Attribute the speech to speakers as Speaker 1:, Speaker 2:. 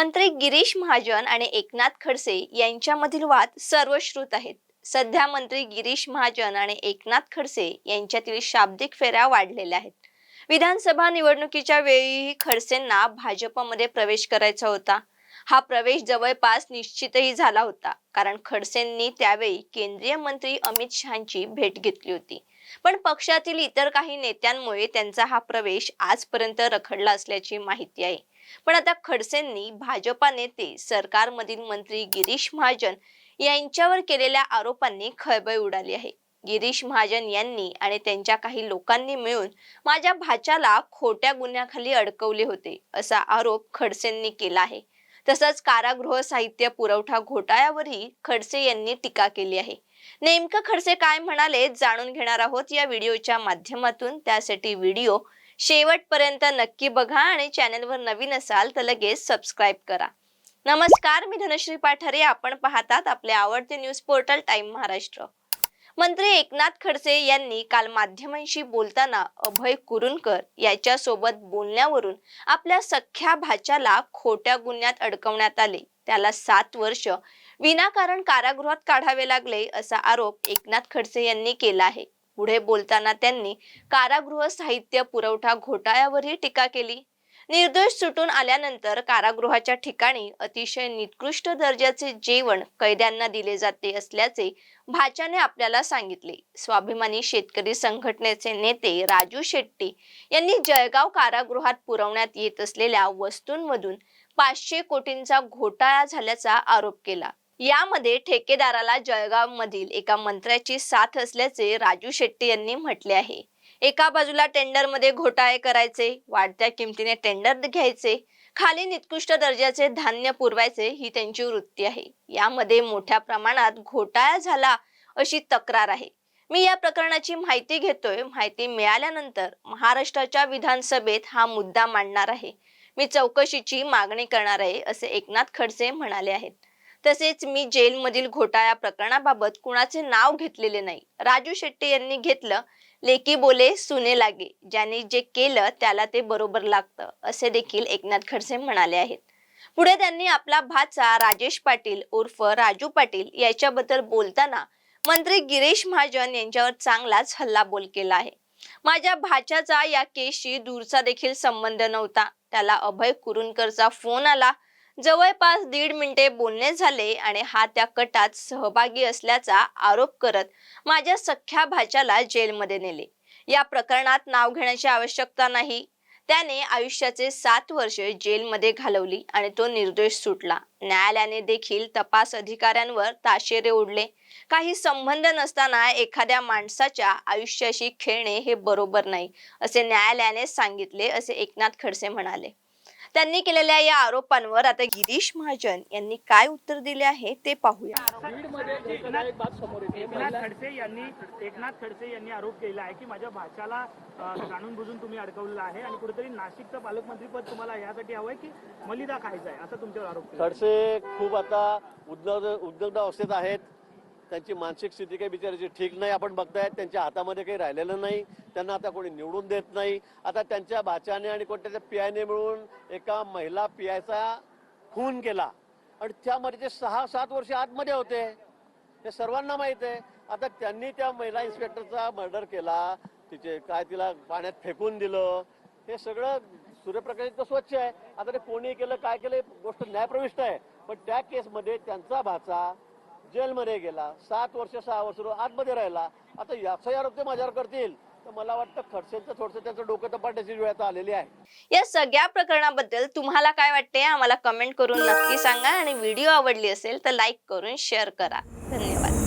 Speaker 1: मंत्री गिरीश महाजन आणि एकनाथ खडसे यांच्यामधील वाद सर्वश्रुत आहेत. सध्या मंत्री गिरीश महाजन आणि एकनाथ खडसे यांच्यातील शाब्दिक फेऱ्या वाढलेल्या आहेत. विधानसभा निवडणुकीच्या वेळीही खडसेंना भाजपमध्ये प्रवेश करायचा होता. हा प्रवेश जवळपास निश्चितही झाला होता. कारण खडसेंनी त्यावेळी केंद्रीय मंत्री अमित शहाची भेट घेतली होती. पण पक्षातील इतर काही नेत्यांमुळे त्यांचा हा प्रवेश आजपर्यंत रखडला असल्याची माहिती आहे. पण आता खडसेंनी भाजपा नेते सरकारमधील मंत्री गिरीश महाजन यांच्यावर केलेल्या आरोपांनी खळबळ उडाली आहे. गिरीश महाजन यांनी आणि त्यांच्या काही लोकांनी मिळून माझ्या भाच्याला खोट्या गुन्ह्याखाली अडकवले होते असा आरोप खडसेंनी केला आहे. तसंच कारागृह साहित्य पुरवठा घोटाळ्यावरही खडसे यांनी टीका केली आहे. नेमकं खडसे काय म्हणाले जाणून घेणार आहोत या व्हिडिओच्या माध्यमातून. त्यासाठी व्हिडिओ शेवटपर्यंत नक्की बघा आणि चॅनलवर नवीन असाल तर लगेच सबस्क्राईब करा. नमस्कार मी धनश्री पाठारे. आपण पाहतात आपले आवडते न्यूज पोर्टल टाइम महाराष्ट्र. मंत्री एकनाथ खडसे यांनी काल माध्यमांशी बोलताना अभय कुरुणकर याच्यासोबत बोलण्यावरून आपल्या सख्या भाच्याला खोट्या गुन्ह्यात अडकवण्यात आले. त्याला सात वर्ष विनाकारण कारागृहात काढावे लागले असा आरोप एकनाथ खडसे यांनी केला आहे. पुढे बोलताना त्यांनी कारागृह साहित्य पुरवठा घोटाळ्यावरही टीका केली. निर्दोष सुटून आल्यानंतर कारागृहाच्या ठिकाणी अतिशय निकृष्ट दर्जाचे जेवण कैद्यांना दिले जाते असल्याचे भाच्याने आपल्याला सांगितले. स्वाभिमानी शेतकरी संघटनेचे नेते राजू शेट्टी यांनी जळगाव कारागृहात पुरवण्यात येत असलेल्या वस्तूंमधून पाचशे कोटींचा घोटाळा झाल्याचा आरोप केला. यामध्ये ठेकेदाराला जळगाव मधील एका मंत्र्याची साथ असल्याचे राजू शेट्टी यांनी म्हटले आहे. एका बाजूला टेंडरमध्ये घोटाळे करायचे वाढत्या किमतीने टेंडर घ्यायचे खाली निकृष्ट दर्जाचे धान्य पुरवायचे ही त्यांची वृत्ती आहे. यामध्ये मोठ्या प्रमाणात घोटाळा झाला अशी तक्रार आहे. मी या प्रकरणाची माहिती घेतोय. माहिती मिळाल्यानंतर महाराष्ट्राच्या विधानसभेत हा मुद्दा मांडणार आहे. मी चौकशीची मागणी करणार आहे असे एकनाथ खडसे म्हणाले आहेत. तसेच मी जेलमधील घोटाळा प्रकरणाबाबत कुणाचे नाव घेतलेले नाही. राजू शेट्टी यांनी घेतलं लेकी बोले सुने लागे. ज्यांनी जे केलं त्याला ते बरोबर लागतं असे देखील एकनाथ खडसे म्हणाले आहेत. पुढे त्यांनी आपला भाचा राजेश पाटील उर्फ राजू पाटील याच्याबद्दल बोलताना मंत्री गिरीश महाजन यांच्यावर चांगलाच हल्लाबोल केला आहे. माझ्या भाच्याचा या केसशी दूरचा देखील संबंध नव्हता. त्याला अभय कुरुणकरचा फोन आला. जवळपास दीड मिनिटे बोलणे झाले आणि हा त्या कटात सहभागी असल्याचा आरोप करत माझ्या सख्या भाच्याला जेलमध्ये नेले. या प्रकरणात नाव घेण्याची आवश्यकता नाही. त्याने आयुष्याचे सात वर्ष जेलमध्ये घालवली आणि तो निर्दोष सुटला. न्यायालयाने देखील तपास अधिकाऱ्यांवर ताशेरे ओढले. काही संबंध नसताना एखाद्या माणसाच्या आयुष्याशी खेळणे हे बरोबर नाही असे न्यायालयाने सांगितले असे एकनाथ खडसे म्हणाले. त्यांनी केलेल्या या आरोपांवर आता गिरीश महाजन यांनी काय उत्तर दिले आहे ते पाहूया.
Speaker 2: एकनाथ खडसे यांनी एकनाथ खडसे यांनी आरोप केला आहे की माझ्या भाच्याला अ, जाणून बुजून तुम्ही अडकवलेलं आहे आणि कुठेतरी नाशिकचं पालकमंत्रीपद तुम्हाला यासाठी हवंय की मलिदा खायचा आहे असं तुमच्यावर आरोप केला.
Speaker 3: खडसे खूप आता उद्योग उद्योगद अवस्थेत आहेत. त्यांची मानसिक स्थिती काही बिचारायची ठीक नाही आपण बघतायत त्यांच्या हातामध्ये काही राहिलेलं नाही त्यांना आता कोणी निवडून देत नाही. आता त्यांच्या भाच्याने आणि कोणत्या पियाने मिळून एका महिला पियाचा खून केला. आणि त्यामध्ये ते सहा सात वर्ष आतमध्ये होते. हे सर्वांना माहीत आहे. आता त्यांनी त्या महिला इन्स्पेक्टरचा मर्डर केला तिचे काय तिला पाण्यात फेकून दिलं. हे सगळं सूर्यप्रकाश इतकं स्वच्छ आहे. आता ते कोणी केलं काय केलं गोष्ट न्यायप्रविष्ट आहे. पण त्या केसमध्ये त्यांचा भाचा जेलमध्ये गेला सात वर्ष सहा वर्ष आतमध्ये राहिला. आता याचाही आरोप ते माझ्यावर करतील. तर मला वाटतं खडसेंचं थोडंसं त्यांचं डोकं तपासण्याची वेळ आता आलेली आहे.
Speaker 1: या सगळ्या प्रकरणाबद्दल तुम्हाला काय वाटते आम्हाला कमेंट करून नक्की सांगा. आणि व्हिडिओ आवडली असेल तर लाईक करून शेअर करा. धन्यवाद.